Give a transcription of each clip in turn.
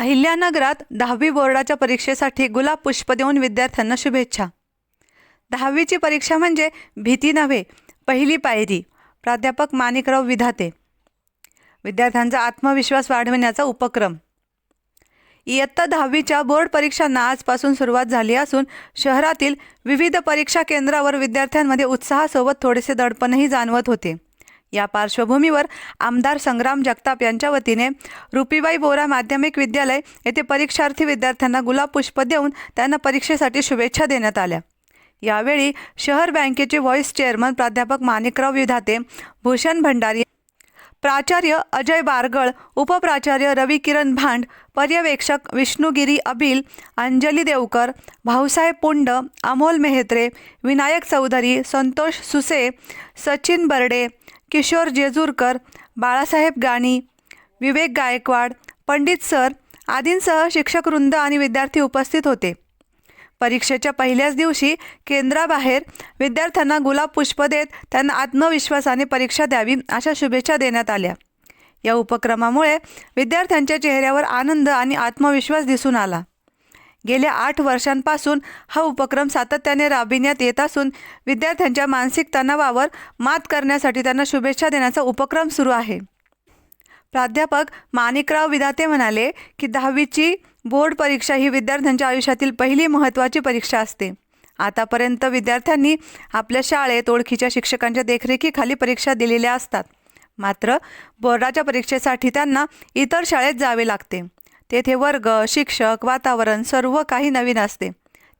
अहिल्यानगरात दहावी बोर्डाच्या परीक्षेसाठी गुलाब पुष्प देऊन विद्यार्थ्यांना शुभेच्छा. दहावीची परीक्षा म्हणजे भीती नव्हे पहिली पायरी. प्राध्यापक माणिकराव विधाते. विद्यार्थ्यांचा आत्मविश्वास वाढविण्याचा उपक्रम. इयत्ता दहावीच्या बोर्ड परीक्षांना आजपासून सुरुवात झाली असून शहरातील विविध परीक्षा केंद्रावर विद्यार्थ्यांमध्ये उत्साहासोबत थोडेसे दडपणही जाणवत होते. या पार्श्वभूमीवर आमदार संग्राम जगताप यांच्या वतीने रुपीबाई बोरा माध्यमिक विद्यालय येथे परीक्षार्थी विद्यार्थ्यांना गुलाब पुष्प देऊन त्यांना परीक्षेसाठी शुभेच्छा देण्यात आल्या. यावेळी शहर बँकेचे व्हॉईस चेअरमन प्राध्यापक माणिकराव विधाते भूषण भंडारी प्राचार्य अजय बारगळ उपप्राचार्य रवी किरण भांड पर्यवेक्षक विष्णुगिरी अबिल अंजली देवकर भाऊसाहेब पुंड अमोल मेहत्रे विनायक चौधरी संतोष सुसे सचिन बर्डे किशोर जेजूरकर बाळासाहेब गाणी विवेक गायकवाड पंडित सर आदींसह शिक्षकवृंद आणि विद्यार्थी उपस्थित होते. परीक्षेच्या पहिल्याच दिवशी केंद्राबाहेर विद्यार्थ्यांना गुलाब पुष्प देत त्यांना आत्मविश्वासाने परीक्षा द्यावी अशा शुभेच्छा देण्यात आल्या. या उपक्रमामुळे विद्यार्थ्यांच्या चेहऱ्यावर आनंद आणि आत्मविश्वास दिसून आला. गेल्या आठ वर्षांपासून हा उपक्रम सातत्याने राबविण्यात येत असून विद्यार्थ्यांच्या मानसिक तणावावर मात करण्यासाठी त्यांना शुभेच्छा देण्याचा उपक्रम सुरू आहे. प्राध्यापक माणिकराव विधाते म्हणाले की दहावीची बोर्ड परीक्षा ही विद्यार्थ्यांच्या आयुष्यातील पहिली महत्त्वाची परीक्षा असते. आतापर्यंत विद्यार्थ्यांनी आपल्या शाळेत ओळखीच्या शिक्षकांच्या देखरेखीखाली परीक्षा दिलेल्या असतात. मात्र बोर्डाच्या परीक्षेसाठी त्यांना इतर शाळेत जावे लागते. तेथे वर्ग शिक्षक वातावरण सर्व काही नवीन असते.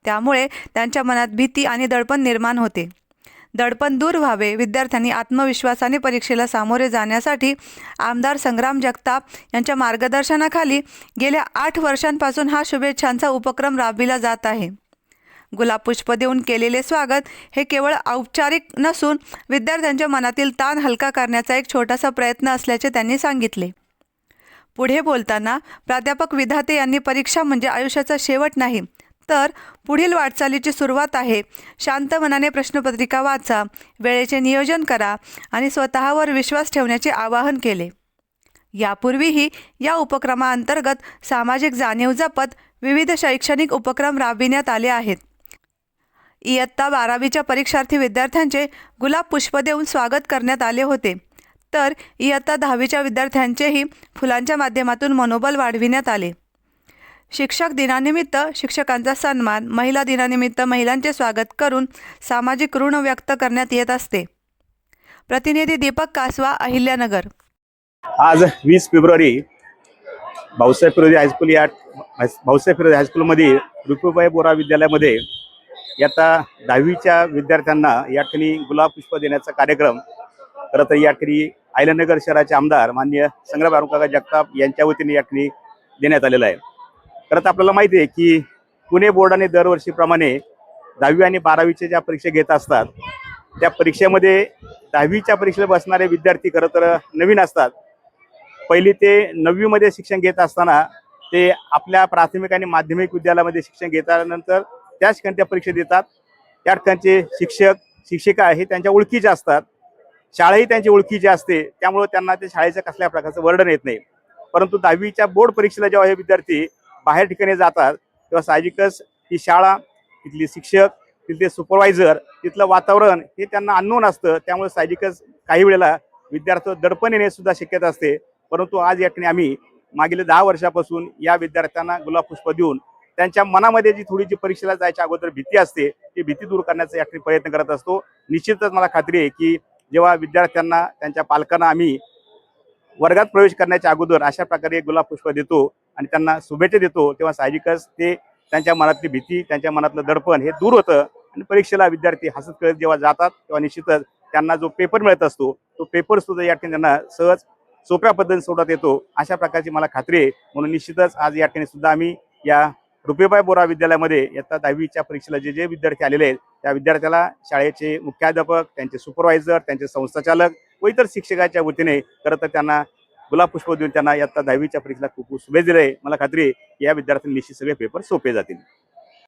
त्यामुळे त्यांच्या मनात भीती आणि दडपण निर्माण होते. दडपण दूर व्हावे. विद्यार्थ्यांनी आत्मविश्वासाने परीक्षेला सामोरे जाण्यासाठी आमदार संग्राम जगताप यांच्या मार्गदर्शनाखाली गेल्या आठ वर्षांपासून हा शुभेच्छांचा उपक्रम राबविला जात आहे. गुलाब पुष्प देऊन केलेले स्वागत हे केवळ औपचारिक नसून विद्यार्थ्यांच्या मनातील ताण हलका करण्याचा एक छोटासा प्रयत्न असल्याचे त्यांनी सांगितले. पुढे बोलताना प्राध्यापक विधाते यांनी परीक्षा म्हणजे आयुष्याचा शेवट नाही तर पुढील वाटचालीची सुरुवात आहे. शांत मनाने प्रश्नपत्रिका वाचा वेळेचे नियोजन करा आणि स्वतःवर विश्वास ठेवण्याचे आवाहन केले. यापूर्वीही या उपक्रमाअंतर्गत सामाजिक जाणीव जपत विविध शैक्षणिक उपक्रम राबविण्यात आले आहेत. इयत्ता बारावीच्या परीक्षार्थी विद्यार्थ्यांचे गुलाब पुष्प देऊन स्वागत करण्यात आले होते. तर इयत्ता दहावीच्या विद्यार्थ्यांचेही फुलांच्या माध्यमातून मनोबल वाढविण्यात आले. शिक्षक दिनानिमित्त शिक्षकांचा सन्मान महिला दिनानिमित्त महिलांचे स्वागत करून सामाजिक ऋण व्यक्त करण्यात येत असते. प्रतिनिधी दीपक कासवा अहिल्यानगर. आज वीस फेब्रुवारी भाऊसाहेब फिरोजी हायस्कूल या भाऊसाहेब फिरोजी हायस्कूलमध्ये रुपीबाई बोरा विद्यालयामध्ये याता दहावीच्या विद्यार्थ्यांना या ठिकाणी गुलाब पुष्प देण्याचा कार्यक्रम खरं तर या ठिकाणी आयलनगर शहराचे आमदार मान्य संग्राम अरुणकाका जगताप यांच्या वतीने या ठिकाणी देण्यात आलेला आहे. खरं तर आपल्याला माहिती आहे की पुणे बोर्डाने दरवर्षीप्रमाणे दहावी आणि बारावीच्या ज्या परीक्षा घेत असतात त्या परीक्षेमध्ये दहावीच्या परीक्षेला बसणारे विद्यार्थी खरं तर नवीन असतात. पहिली ते नववीमध्ये शिक्षण घेत असताना ते आपल्या प्राथमिक आणि माध्यमिक विद्यालयामध्ये शिक्षण घेतल्यानंतर त्या ठिकाणी त्या परीक्षा देतात. त्या ठिकाणचे शिक्षक शिक्षिका हे त्यांच्या ओळखीचे असतात. शाळाही त्यांची ओळखीची असते. त्यामुळे त्यांना ते शाळेचं कसल्या प्रकारचं वर्णन येत नाही. परंतु दहावीच्या बोर्ड परीक्षेला जेव्हा हे विद्यार्थी बाहेर ठिकाणी जातात तेव्हा साहजिकच ती शाळा तिथली शिक्षक तिथले सुपरवायझर तिथलं वातावरण हे त्यांना अननोन असतं. त्यामुळे साहजिकच काही वेळेला विद्यार्थी दडपण येणे सुद्धा शक्यता असते. परंतु आज या ठिकाणी आम्ही मागील दहा वर्षापासून या विद्यार्थ्यांना गुलाब पुष्प देऊन त्यांच्या मनामध्ये जी थोडी जी परीक्षेला जायच्या अगोदर भीती असते ती भीती दूर करण्याचा या ठिकाणी प्रयत्न करत असतो. निश्चितच मला खात्री आहे की जेव्हा विद्यार्थ्यांना त्यांच्या पालकांना आम्ही वर्गात प्रवेश करण्याच्या अगोदर अशा प्रकारे गुलाब पुष्प देतो आणि त्यांना शुभेच्छा देतो तेव्हा साहजिकच ते त्यांच्या मनातली भीती त्यांच्या मनातलं दडपण हे दूर होतं. आणि परीक्षेला विद्यार्थी हसत खेळत जेव्हा जातात तेव्हा निश्चितच त्यांना जो पेपर मिळत असतो तो पेपर सुद्धा या ठिकाणी त्यांना सहज सोप्या पद्धतीने सोडत येतो. अशा प्रकारची मला खात्री आहे. म्हणून निश्चितच आज या ठिकाणी सुद्धा आम्ही या रुपेबाई बोरा विद्यालयामध्ये इयत्ता दहावीच्या परीक्षेला जे जे विद्यार्थी आलेले आहेत त्या विद्यार्थ्याला शाळेचे मुख्याध्यापक त्यांचे सुपरवायझर त्यांचे संस्थाचालक व इतर शिक्षकाच्या वतीने खरं तर त्यांना गुलाब पुष्प देऊन त्यांना इयत्ता दहावीच्या परीक्षेला खूप खूप शुभेच्छा दिले. मला खात्री आहे की या विद्यार्थ्यांनी निश्चित सगळे पेपर सोपे जातील.